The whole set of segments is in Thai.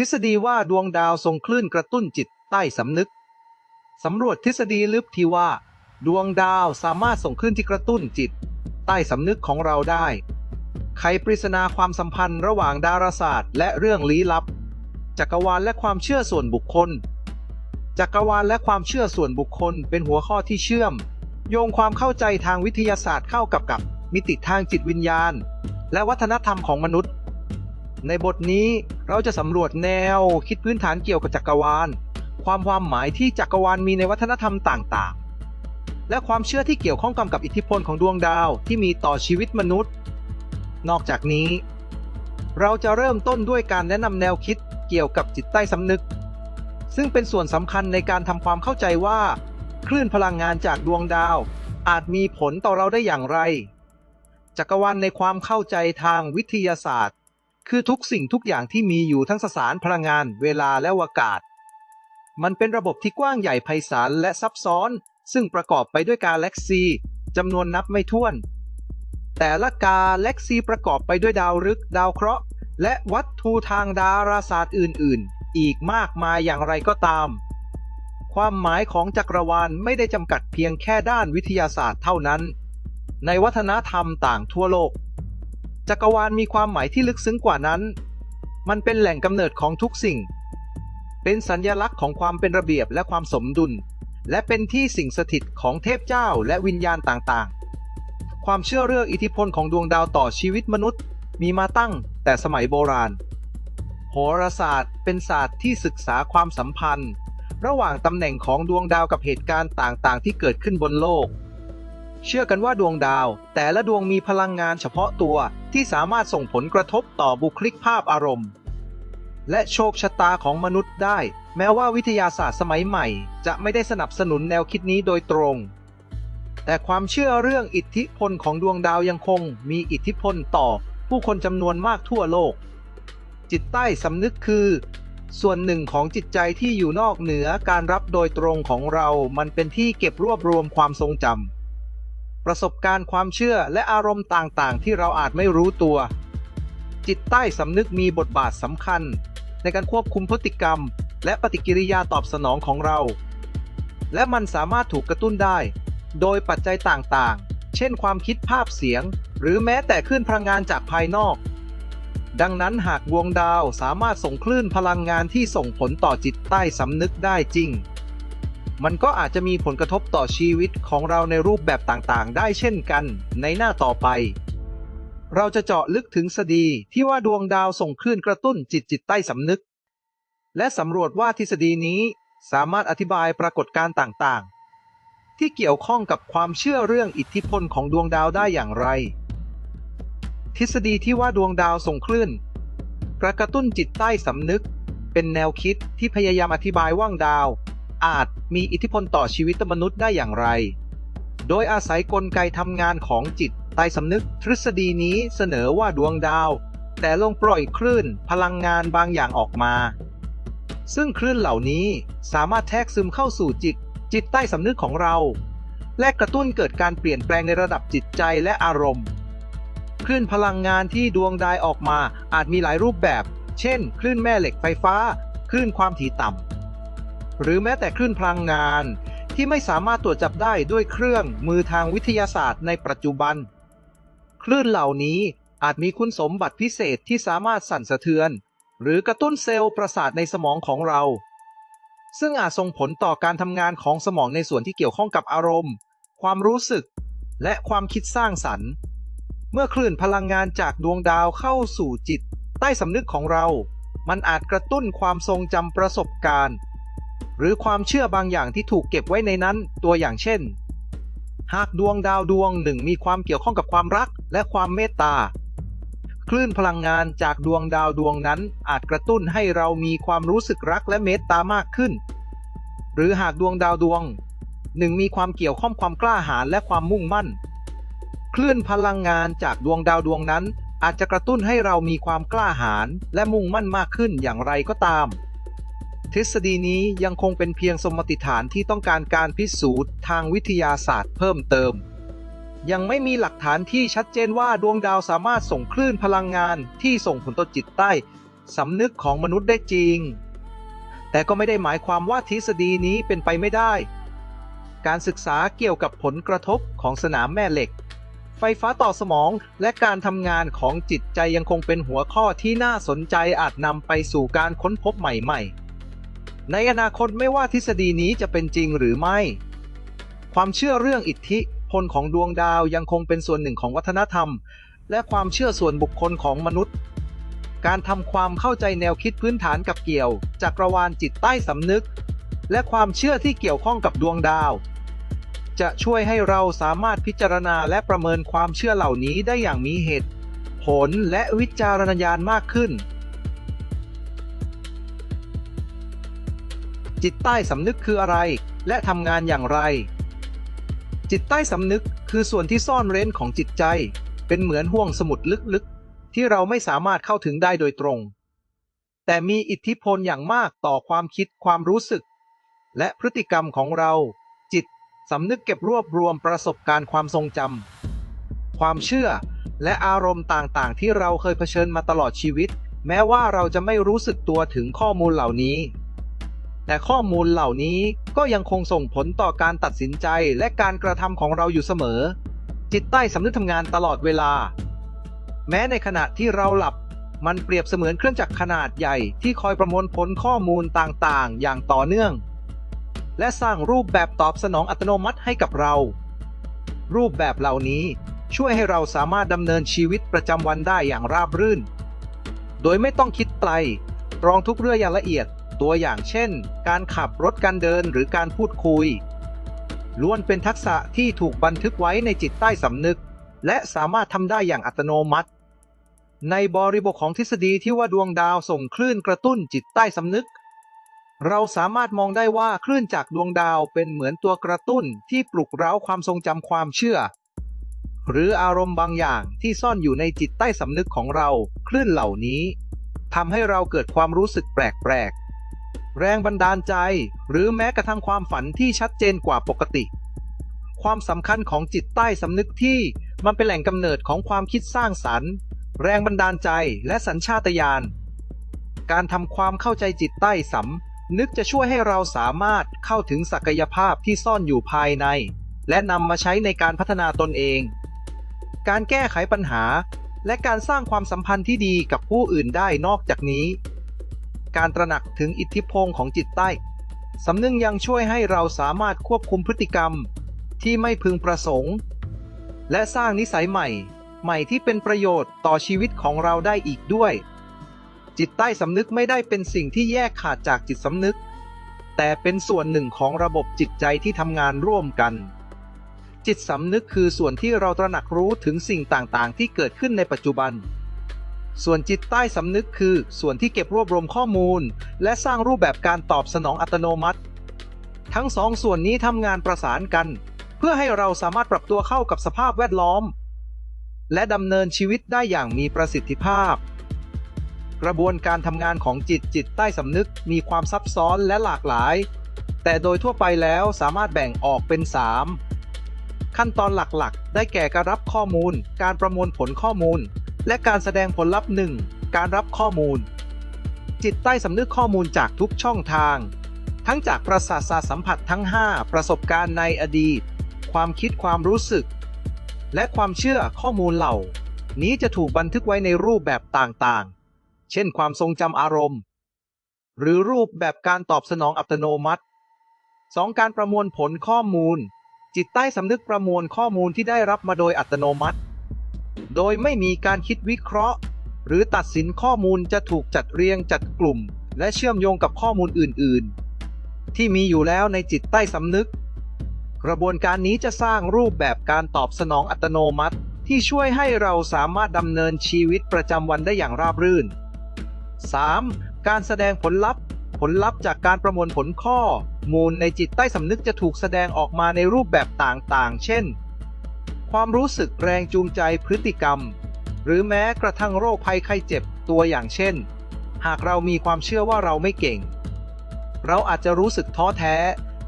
ทฤษฎีว่าดวงดาวส่งคลื่นกระตุ้นจิตใต้สำนึกสำรวจทฤษฎีลึกที่ว่า ดวงดาวสามารถส่งคลื่นที่กระตุ้นจิต ใต้สำนึกของเราได้ ไขปริศนาความสัมพันธ์ระหว่างดาราศาสตร์ และเรื่องลี้ลับ จักรวาลและความเชื่อส่วนบุคคล จักรวาลและความเชื่อส่วนบุคคลเป็นหัวข้อที่เชื่อม โยงความเข้าใจทางวิทยาศาสตร์เข้ากับกับมิติทางจิตวิญญาณ และวัฒนธรรมของมนุษย์ ในบทนี้เราจะสำรวจแนวคิดพื้นฐานเกี่ยวกับจักรวาล ความความหมายที่จักรวาลมีในวัฒนธรรมต่างๆ และความเชื่อที่เกี่ยวข้องกับอิทธิพลของดวงดาวที่มีต่อชีวิตมนุษย์ นอกจากนี้ เราจะเริ่มต้นด้วยการแนะนำแนวคิดเกี่ยวกับจิตใต้สำนึก ซึ่งเป็นส่วนสำคัญในการทำความเข้าใจว่า คลื่นพลังงานจากดวงดาว อาจมีผลต่อเราได้อย่างไร จักรวาลในความเข้าใจทางวิทยาศาสตร์ คือทุกสิ่งทุกอย่างที่มีอยู่ทั้งสสารพลังงาน เวลาและอากาศ มันเป็นระบบที่กว้างใหญ่ไพศาลและซับซ้อน ซึ่งประกอบไปด้วยกาแล็กซีจำนวนนับไม่ถ้วน แต่ละกาแล็กซีประกอบไปด้วยดาวฤกษ์ดาวเคราะห์ และวัตถุทางดาราศาสตร์อื่น ๆ อีกมากมายอย่างไรก็ตาม ความหมายของจักรวาลไม่ได้จำกัดเพียงแค่ด้านวิทยาศาสตร์เท่านั้น ในวัฒนธรรมต่างทั่วโลก จักรวาลมีความหมายที่ลึกซึ้งกว่านั้น มันเป็นแหล่งกำเนิดของทุกสิ่ง เป็นสัญญลักษณ์ของความเป็นระเบียบและความสมดุล และเป็นที่สิ่งสถิตของเทพเจ้าและวิญญาณต่างๆ ความเชื่อเรื่องอิทธิพลของดวงดาวต่อชีวิตมนุษย์ มีมาตั้งแต่สมัยโบราณ โหราศาสตร์ เป็นศาสตร์ที่ศึกษาความสัมพันธ์ ระหว่างตำแหน่งของดวงดาวกับเหตุการณ์ต่างๆ ที่เกิดขึ้นบนโลก เชื่อกันว่าดวงดาว แต่ละดวงมีพลังงานเฉพาะตัวที่สามารถส่งผลกระทบต่อบุคลิกภาพอารมณ์ และโชคชะตาของมนุษย์ได้ แม้ว่าวิทยาศาสตร์สมัยใหม่ จะไม่ได้สนับสนุนแนวคิดนี้โดยตรง แต่ความเชื่อเรื่องอิทธิพลของดวงดาวยังคงมีอิทธิพลต่อ ผู้คนจำนวนมากทั่วโลก จิตใต้สำนึกคือส่วนหนึ่งของจิตใจที่อยู่นอกเหนือการรับโดยตรงของเรา มันเป็นที่เก็บรวบรวมความทรงจำ ประสบการณ์ความเชื่อและอารมณ์ต่างๆ ที่เราอาจไม่รู้ตัว จิตใต้สำนึกมีบทบาทสำคัญ ในการควบคุมพฤติกรรม และปฏิกิริยาตอบสนองของเรา และมันสามารถถูกกระตุ้นได้ โดยปัจจัยต่างๆ เช่น ความคิดภาพเสียง หรือแม้แต่คลื่นพลังงานจากภายนอก ดังนั้นหากดวงดาวสามารถส่งคลื่นพลังงานที่ส่งผลต่อจิตใต้สำนึกได้จริง มันก็อาจจะมีผลกระทบต่อชีวิตของเราในรูปแบบต่างๆ ได้เช่นกัน ในหน้าต่อไป เราจะเจาะลึกถึงสดีที่ว่าดวงดาวส่งคลื่นกระตุ้นจิตจิตใต้สำนึก และสำรวจว่าทฤษฎีนี้สามารถอธิบายปรากฏการณ์ต่างๆ ที่เกี่ยวข้องกับความเชื่อเรื่องอิทธิพลของดวงดาวได้อย่างไร ทฤษฎีที่ว่าดวงดาวส่งคลื่นกระกระตุ้นจิตใต้สำนึก เป็นแนวคิดที่พยายามอธิบายว่างดาว อาจมีอิทธิพลต่อชีวิตมนุษย์ได้อย่างไร โดยอาศัยกลไกทำงานของจิตใต้สำนึกทฤษฎีนี้เสนอว่าดวงดาว แต่ลงปล่อยคลื่นพลังงานบางอย่างออกมา ซึ่งคลื่นเหล่านี้สามารถแทรกซึมเข้าสู่จิต จิตใต้สำนึกของเรา และกระตุ้นเกิดการเปลี่ยนแปลงในระดับจิตใจและอารมณ์คลื่นพลังงานที่ดวงดาวออกมาอาจมีหลายรูปแบบ เช่น คลื่นแม่เหล็กไฟฟ้า คลื่นความถี่ต่ำ หรือแม้แต่คลื่นพลังงาน ที่ไม่สามารถตรวจจับได้ด้วยเครื่องมือทางวิทยาศาสตร์ในปัจจุบัน คลื่นเหล่านี้อาจมีคุณสมบัติพิเศษที่สามารถสั่นสะเทือน หรือกระตุ้นเซลล์ประสาทในสมองของเรา ซึ่งอาจส่งผลต่อการทำงานของสมองในส่วนที่เกี่ยวข้องกับอารมณ์ ความรู้สึก และความคิดสร้างสรรค์ เมื่อคลื่นพลังงานจากดวงดาวเข้าสู่จิต ใต้สำนึกของเรา มันอาจกระตุ้นความทรงจำประสบการณ์ หรือความเชื่อบางอย่างที่ถูกเก็บไว้ในนั้น ตัวอย่างเช่น หากดวงดาวดวงหนึ่งมีความเกี่ยวข้องกับความรักและความเมตตา คลื่นพลังงานจากดวงดาวดวงนั้นอาจกระตุ้นให้เรามีความรู้สึกรักและเมตตามากขึ้น หรือหากดวงดาวดวงหนึ่งมีความเกี่ยวข้องความกล้าหาญและความมุ่งมั่น คลื่นพลังงานจากดวงดาวดวงนั้นอาจจะกระตุ้นให้เรามีความกล้าหาญและมุ่งมั่นมากขึ้นอย่างไรก็ตาม ฤษฎีนี้ยังคงเป็นเพียงสมมติฐานที่ต้องการการพิสูจน์ทางวิทยาศาสตร์เพิ่มเติม ยังไม่มีหลักฐานที่ชัดเจนว่าดวงดาวสามารถส่งคลื่นพลังงานที่ส่งผลต่อจิตใต้สำนึกของมนุษย์ได้จริง แต่ก็ไม่ได้หมายความว่าทฤษฎีนี้เป็นไปไม่ได้ การศึกษาเกี่ยวกับผลกระทบของสนามแม่เหล็ก ไฟฟ้าต่อสมองและการทำงานของจิตใจยังคงเป็นหัวข้อที่น่าสนใจอาจนำไปสู่การค้นพบใหม่ๆ ในอนาคตไม่ว่าทฤษฎีนี้จะเป็นจริงหรือไม่ ความเชื่อเรื่องอิทธิพลของดวงดาวยังคงเป็นส่วนหนึ่งของวัฒนธรรม และความเชื่อส่วนบุคคลของมนุษย์ การทำความเข้าใจแนวคิดพื้นฐานกับเกี่ยวจักรวาลจิตใต้สำนึก และความเชื่อที่เกี่ยวข้องกับดวงดาว จะช่วยให้เราสามารถพิจารณาและประเมินความเชื่อเหล่านี้ได้อย่างมีเหตุ ผลและวิจารณญาณมากขึ้น จิตใต้สำนึกคืออะไร และทำงานอย่างไร จิตใต้สำนึกคือส่วนที่ซ่อนเร้นของจิตใจ เป็นเหมือนห่วงสมุดลึกๆ ที่เราไม่สามารถเข้าถึงได้โดยตรง แต่มีอิทธิพลอย่างมากต่อความคิดความรู้สึก และพฤติกรรมของเรา จิตสำนึกเก็บรวบรวมประสบการณ์ความทรงจำความเชื่อและอารมณ์ต่างๆ ที่เราเคยเผชิญมาตลอดชีวิต แม้ว่าเราจะไม่รู้สึกตัวถึงข้อมูลเหล่านี้ แต่ข้อมูลเหล่านี้ก็ยังคงส่งผลต่อการตัดสินใจและการกระทำของเราอยู่เสมอ จิตใต้สำนึกทำงานตลอดเวลา แม้ในขณะที่เราหลับ มันเปรียบเสมือนเครื่องจักรขนาดใหญ่ที่คอยประมวลผลข้อมูลต่างๆ อย่างต่อเนื่อง และสร้างรูปแบบตอบสนองอัตโนมัติให้กับเรา รูปแบบเหล่านี้ช่วยให้เราสามารถดำเนินชีวิตประจำวันได้อย่างราบรื่น โดยไม่ต้องคิดไกลตรองทุกเรื่องอย่างละเอียด ตัวอย่างเช่น การขับรถการเดินหรือการพูดคุย ล้วนเป็นทักษะที่ถูกบันทึกไว้ในจิตใต้สำนึก และสามารถทำได้อย่างอัตโนมัติ ในบริบทของทฤษฎีที่ว่าดวงดาวส่งคลื่นกระตุ้นจิตใต้สำนึก เราสามารถมองได้ว่าคลื่นจากดวงดาวเป็นเหมือนตัวกระตุ้นที่ปลุกเร้าความทรงจำความเชื่อหรืออารมณ์บางอย่างที่ซ่อนอยู่ในจิตใต้สำนึกของเรา คลื่นเหล่านี้ทำให้เราเกิดความรู้สึกแปลกๆ แรงบันดาลใจ หรือแม้กระทั่งความฝันที่ชัดเจนกว่าปกติ ความสำคัญของจิตใต้สำนึกที่มันเป็นแหล่งกำเนิดของความคิดสร้างสรรค์ แรงบันดาลใจและสัญชาตญาณการทำความเข้าใจจิตใต้สำนึกจะช่วยให้เราสามารถเข้าถึงศักยภาพที่ซ่อนอยู่ภายใน และนำมาใช้ในการพัฒนาตนเอง การแก้ไขปัญหา และการสร้างความสัมพันธ์ที่ดีกับผู้อื่นได้นอกจากนี้ การตระหนักถึงอิทธิพลของจิตใต้สำนึกยังช่วยให้เราสามารถควบคุมพฤติกรรมที่ไม่พึงประสงค์ และสร้างนิสัยใหม่ ใหม่ที่เป็นประโยชน์ต่อชีวิตของเราได้อีกด้วย จิตใต้สำนึกไม่ได้เป็นสิ่งที่แยกขาดจากจิตสำนึก แต่เป็นส่วนหนึ่งของระบบจิตใจที่ทำงานร่วมกัน จิตสำนึกคือส่วนที่เราตระหนักรู้ถึงสิ่งต่างๆ ที่เกิดขึ้นในปัจจุบัน ส่วนจิตใต้สำนึกคือ ส่วนที่เก็บรวบรวมข้อมูล และสร้างรูปแบบการตอบสนองอัตโนมัติ ทั้งสองส่วนนี้ทำงานประสานกัน เพื่อให้เราสามารถปรับตัวเข้ากับสภาพแวดล้อม และดำเนินชีวิตได้อย่างมีประสิทธิภาพ กระบวนการทำงานของจิตจิตใต้สำนึกมีความซับซ้อนและหลากหลาย แต่โดยทั่วไปแล้วสามารถแบ่งออกเป็น 3 ขั้นตอนหลักๆ ได้แก่การรับข้อมูล การประมวลผลข้อมูล และการแสดงผลลัพธ์หนึ่งการรับข้อมูล จิตใต้สำนึกข้อมูลจากทุกช่องทาง ทั้งจากประสาทสัมผัสทั้ง 5 ประสบการณ์ในอดีต ความคิดความรู้สึก และความเชื่อข้อมูลเหล่า นี้จะถูกบันทึกไว้ในรูปแบบต่างๆ เช่น ความทรงจำอารมณ์ หรือรูปแบบการตอบสนองอัตโนมัติ 2. การประมวลผลข้อมูล จิตใต้สำนึกประมวลข้อมูลที่ได้รับมาโดยอัตโนมัติ โดยไม่มีการคิดวิเคราะห์ หรือตัดสินข้อมูลจะถูกจัดเรียงจัดกลุ่ม และเชื่อมโยงกับข้อมูลอื่น ๆ ที่มีอยู่แล้วในจิตใต้สำนึก กระบวนการนี้จะสร้างรูปแบบการตอบสนองอัตโนมัติ ที่ช่วยให้เราสามารถดำเนินชีวิตประจำวันได้อย่างราบรื่น 3. การแสดงผลลัพธ์ ผลลัพธ์จากการประมวลผลข้อ มูลในจิตใต้สำนึกจะถูกแสดงออกมาในรูปแบบต่าง ๆ เช่น ความรู้สึกแรงจูงใจพฤติกรรม หรือแม้กระทั่งโรคภัยไข้เจ็บตัวอย่างเช่น หากเรามีความเชื่อว่าเราไม่เก่ง เราอาจจะรู้สึกท้อแท้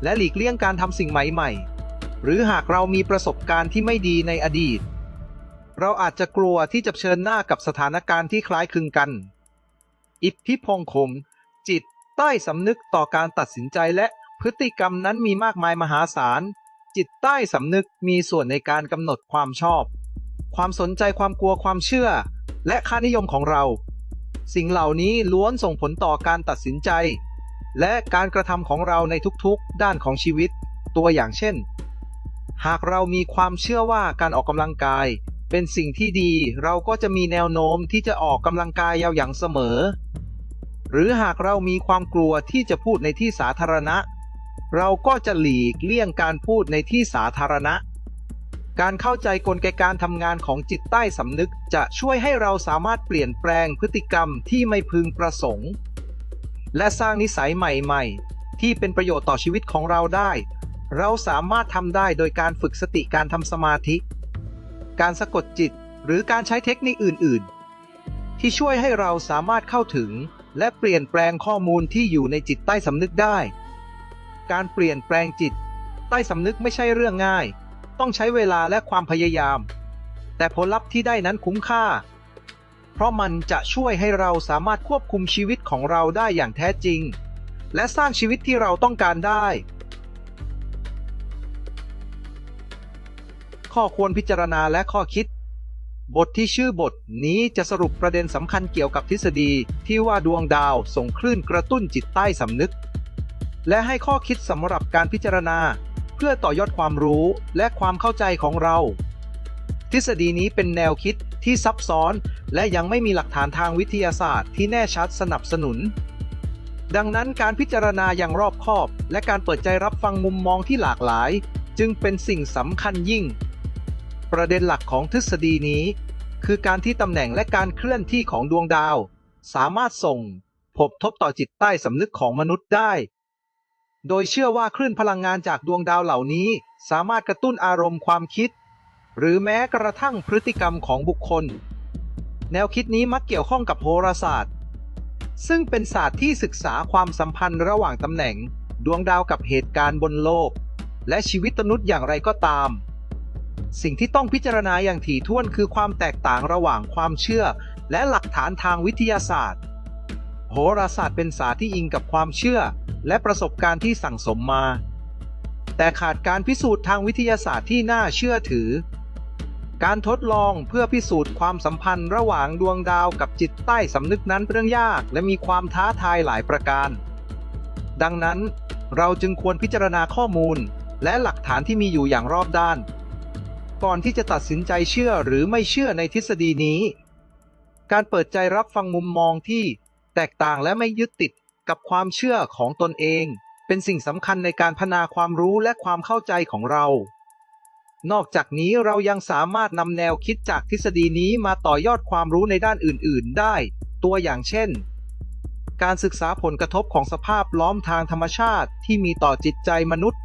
และหลีกเลี่ยงการทำสิ่งใหม่ๆ หรือหากเรามีประสบการณ์ที่ไม่ดีในอดีต เราอาจจะกลัวที่จะเชิญหน้ากับสถานการณ์ที่คล้ายคลึงกัน อิทธิพงคมจิตใต้สำนึกต่อการตัดสินใจและพฤติกรรมนั้นมีมากมายมหาศาล จิตใต้สำนึกมีส่วนในการกำหนดความชอบ ความสนใจความกลัวความเชื่อ และค่านิยมของเรา สิ่งเหล่านี้ล้วนส่งผลต่อการตัดสินใจ และการกระทำของเราในทุกๆ ด้านของชีวิต ตัวอย่างเช่น หากเรามีความเชื่อว่าการออกกำลังกาย เป็นสิ่งที่ดีเราก็จะมีแนวโน้มที่จะออกกำลังกายยาวอย่างเสมอ หรือหากเรามีความกลัวที่จะพูดในที่สาธารณะ เราก็จะหลีกเลี่ยงการพูดในที่สาธารณะ การเข้าใจกลไกการทำงานของจิตใต้สำนึกจะช่วยให้เราสามารถเปลี่ยนแปลงพฤติกรรมที่ไม่พึงประสงค์ และสร้างนิสัยใหม่ๆ ที่เป็นประโยชน์ต่อชีวิตของเราได้ เราสามารถทำได้โดยการฝึกสติการทำสมาธิ การสะกดจิตหรือการใช้เทคนิคอื่น ๆ ที่ช่วยให้เราสามารถเข้าถึง และเปลี่ยนแปลงข้อมูลที่อยู่ในจิตใต้สำนึกได้ การเปลี่ยนแปลงจิต ใต้สำนึกไม่ใช่เรื่องง่าย ต้องใช้เวลาและความพยายาม แต่ผลลัพธ์ที่ได้นั้นคุ้มค่า เพราะมันจะช่วยให้เราสามารถควบคุมชีวิตของเราได้อย่างแท้จริง และสร้างชีวิตที่เราต้องการได้ ข้อควรพิจารณาและข้อคิดบทที่ชื่อบทนี้จะสรุปประเด็นสำคัญเกี่ยวกับทฤษฎีที่ว่าดวงดาวส่งคลื่นกระตุ้นจิตใต้สำนึก และให้ข้อคิดสำหรับการพิจารณา เพื่อต่อยอดความรู้และความเข้าใจของเรา ทฤษฎีนี้เป็นแนวคิดที่ซับซ้อน และยังไม่มีหลักฐานทางวิทยาศาสตร์ที่แน่ชัดสนับสนุน ดังนั้นการพิจารณาอย่างรอบคอบ และการเปิดใจรับฟังมุมมองที่หลากหลาย จึงเป็นสิ่งสำคัญยิ่ง ประเด็นหลักของทฤษฎีนี้ คือการที่ตำแหน่งและการเคลื่อนที่ของดวงดาว สามารถส่งผบทบต่อจิตใต้สำนึกของมนุษย์ได้ โดยเชื่อว่าคลื่นพลังงานจากดวงดาวเหล่านี้ สามารถกระตุ้นอารมณ์ความคิด หรือแม้กระทั่งพฤติกรรมของบุคคล แนวคิดนี้มักเกี่ยวข้องกับโหราศาสตร์ ซึ่งเป็นศาสตร์ที่ศึกษาความสัมพันธ์ระหว่างตำแหน่ง ดวงดาวกับเหตุการณ์บนโลก และชีวิตมนุษย์อย่างไรก็ตาม สิ่งที่ต้องพิจารณาอย่างถี่ถ้วนคือความแตกต่างระหว่างความเชื่อ และหลักฐานทางวิทยาศาสตร์ โหราศาสตร์เป็นศาสตร์ที่อิงกับความเชื่อ และประสบการณ์ที่สั่งสมมา แต่ขาดการพิสูจน์ทางวิทยาศาสตร์ที่น่าเชื่อถือ การทดลองเพื่อพิสูจน์ความสัมพันธ์ระหว่างดวงดาวกับจิตใต้สำนึกนั้นเป็นเรื่องยาก และมีความท้าทายหลายประการ ดังนั้น เราจึงควรพิจารณาข้อมูล และหลักฐานที่มีอยู่อย่างรอบด้าน ก่อนที่จะตัดสินใจเชื่อหรือไม่เชื่อในทฤษฎีนี้ การเปิดใจรับฟังมุมมองที่ ตกต่างและไม่ยึดติดกับความเชื่อของตนเอง เป็นสิ่งสำคัญในการพัฒนาความรู้และความเข้าใจของเรา นอกจากนี้เรายังสามารถนำแนวคิดจากทฤษฎีนี้มาต่อยอดความรู้ในด้านอื่น ๆ ได้ ตัวอย่างเช่น การศึกษาผลกระทบของสภาพล้อมทางธรรมชาติที่มีต่อจิตใจมนุษย์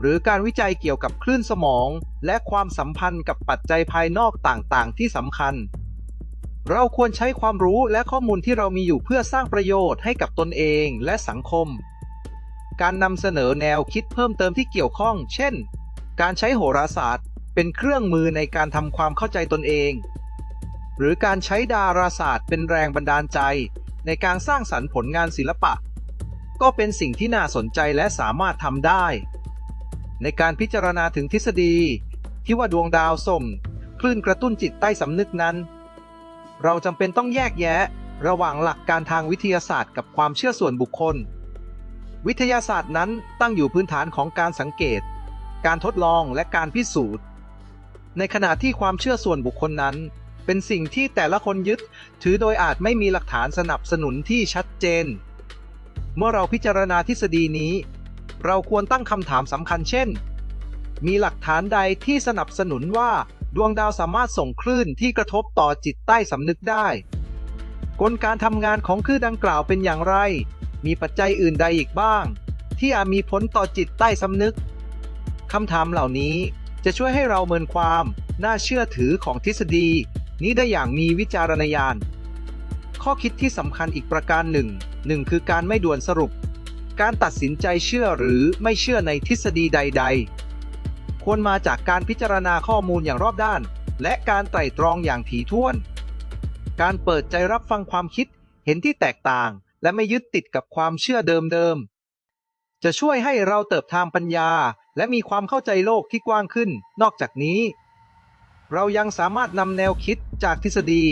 หรือการวิจัยเกี่ยวกับคลื่นสมอง และความสัมพันธ์กับปัจจัยภายนอกต่าง ๆ ที่สำคัญ เราควรใช้ความรู้และข้อมูลที่เรามีอยู่เพื่อสร้างประโยชน์ให้กับตนเองและสังคม การนำเสนอแนวคิดเพิ่มเติมที่เกี่ยวข้อง เช่น การใช้โหราศาสตร์ เป็นเครื่องมือในการทำความเข้าใจตนเอง หรือการใช้ดาราศาสตร์เป็นแรงบันดาลใจ ในการสร้างสรรค์ผลงานศิลปะ ก็เป็นสิ่งที่น่าสนใจและสามารถทำได้ ในการพิจารณาถึงทฤษฎี ที่ว่าดวงดาวส่งคลื่นกระตุ้นจิตใต้สำนึกนั้น เราจำเป็นต้องแยกแยะ ระหว่างหลักการทางวิทยาศาสตร์กับความเชื่อส่วนบุคคล วิทยาศาสตร์นั้นตั้งอยู่พื้นฐานของการสังเกต การทดลองและการพิสูจน์ ในขณะที่ความเชื่อส่วนบุคคลนั้น เป็นสิ่งที่แต่ละคนยึด ถือโดยอาจไม่มีหลักฐานสนับสนุนที่ชัดเจน เมื่อเราพิจารณาทฤษฎีนี้ เราควรตั้งคำถามสำคัญเช่น มีหลักฐานใดที่สนับสนุนว่า ดวงดาวสามารถส่งคลื่นที่กระทบต่อจิตใต้สำนึกได้ กลการทำงานของคลื่นดังกล่าวเป็นอย่างไร มีปัจจัยอื่นใดอีกบ้าง ที่อาจมีผลต่อจิตใต้สำนึกคำถามเหล่านี้จะช่วยให้เราเมินความน่าเชื่อถือของทฤษฎี นี้ได้อย่างมีวิจารณญาณ ข้อคิดที่สำคัญอีกประการหนึ่งหนึ่งคือการไม่ด่วนสรุป การตัดสินใจเชื่อหรือไม่เชื่อในทฤษฎีใด ๆ ควรมาจากการพิจารณาข้อมูลอย่างรอบด้าน และการไตร่ตรองอย่างถี่ถ้วน การเปิดใจรับฟังความคิดเห็นที่แตกต่าง และไม่ยึดติดกับความเชื่อเดิมๆ จะช่วยให้เราเติบทางปัญญา และมีความเข้าใจโลกที่กว้างขึ้น นอกจากนี้ เรายังสามารถนำแนวคิดจากทฤษฎี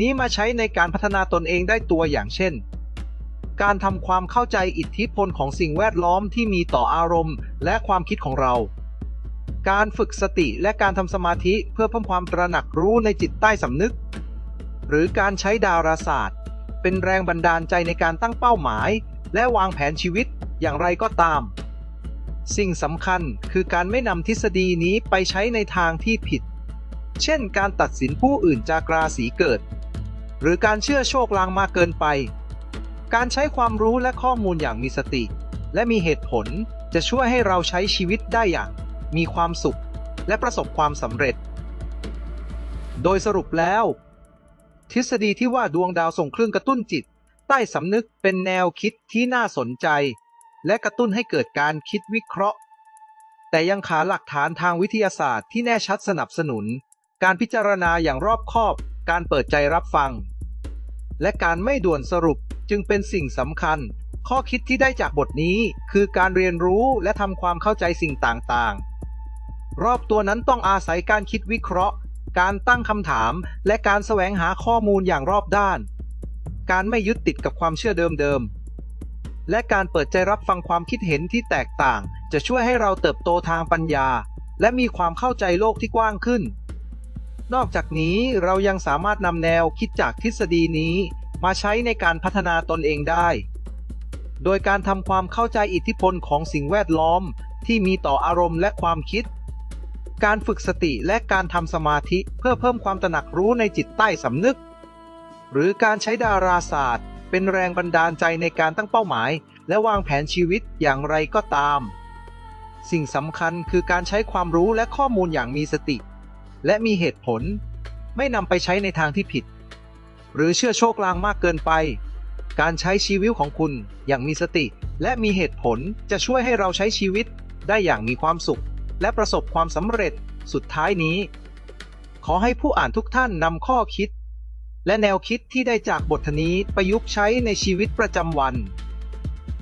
นี้มาใช้ในการพัฒนาตนเองได้ตัวอย่างเช่น การทำความเข้าใจอิทธิพลของสิ่งแวดล้อมที่มีต่ออารมณ์ และความคิดของเรา การฝึกสติและการทำสมาธิเพื่อเพิ่มความตระหนักรู้ในจิตใต้สำนึก หรือการใช้ดาราศาสตร์ เป็นแรงบันดาลใจในการตั้งเป้าหมาย และวางแผนชีวิตอย่างไรก็ตาม สิ่งสำคัญคือการไม่นำทฤษฎีนี้ไปใช้ในทางที่ผิด เช่น การตัดสินผู้อื่นจากราศีเกิด หรือการเชื่อโชคลางมากเกินไป การใช้ความรู้และข้อมูลอย่างมีสติ และมีเหตุผลจะช่วยให้เราใช้ชีวิตได้อย่าง มีความสุข และประสบความสำเร็จ โดยสรุปแล้ว ทฤษฎีที่ว่าดวงดาวส่งเครื่องกระตุ้นจิต ใต้สำนึกเป็นแนวคิดที่น่าสนใจ และกระตุ้นให้เกิดการคิดวิเคราะห์ แต่ยังขาหลักฐานทางวิทยาศาสตร์ที่แน่ชัดสนับสนุน การพิจารณาอย่างรอบคอบ การเปิดใจรับฟัง และการไม่ด่วนสรุปจึงเป็นสิ่งสำคัญข้อคิดที่ได้จากบทนี้คือการเรียนรู้และทำความเข้าใจสิ่งต่าง ๆ รอบตัวนั้นต้องอาศัยการคิดวิเคราะห์ การตั้งคำถาม และการแสวงหาข้อมูลอย่างรอบด้าน การไม่ยึดติดกับความเชื่อเดิมๆ และการเปิดใจรับฟังความคิดเห็นที่แตกต่าง จะช่วยให้เราเติบโตทางปัญญา และมีความเข้าใจโลกที่กว้างขึ้น นอกจากนี้เรายังสามารถนำแนวคิดจากทฤษฎีนี้ มาใช้ในการพัฒนาตนเองได้ โดยการทำความเข้าใจอิทธิพลของสิ่งแวดล้อมที่มีต่ออารมณ์และความคิด การฝึกสติและการทำสมาธิเพื่อเพิ่มความตระหนักรู้ในจิตใต้สำนึก หรือการใช้ดาราศาสตร์ เป็นแรงบันดาลใจในการตั้งเป้าหมาย และวางแผนชีวิตอย่างไรก็ตาม สิ่งสำคัญคือการใช้ความรู้และข้อมูลอย่างมีสติ และมีเหตุผล ไม่นำไปใช้ในทางที่ผิด หรือเชื่อโชคลางมากเกินไป การใช้ชีวิตของคุณอย่างมีสติ และมีเหตุผลจะช่วยให้เราใช้ชีวิตได้อย่างมีความสุข และประสบความสำเร็จสุดท้ายนี้ ขอให้ผู้อ่านทุกท่านนำข้อคิด และแนวคิดที่ได้จากบทนี้ประยุกต์ใช้ในชีวิตประจำวัน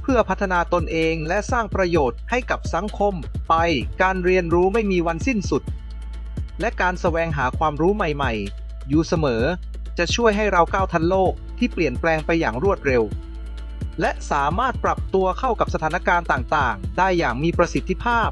เพื่อพัฒนาตนเองและสร้างประโยชน์ให้กับสังคมไปการเรียนรู้ไม่มีวันสิ้นสุด และการแสวงหาความรู้ใหม่ๆ อยู่เสมอจะช่วยให้เราก้าวทันโลกที่เปลี่ยนแปลงไปอย่างรวดเร็ว และสามารถปรับตัวเข้ากับสถานการณ์ต่างๆ ได้อย่างมีประสิทธิภาพ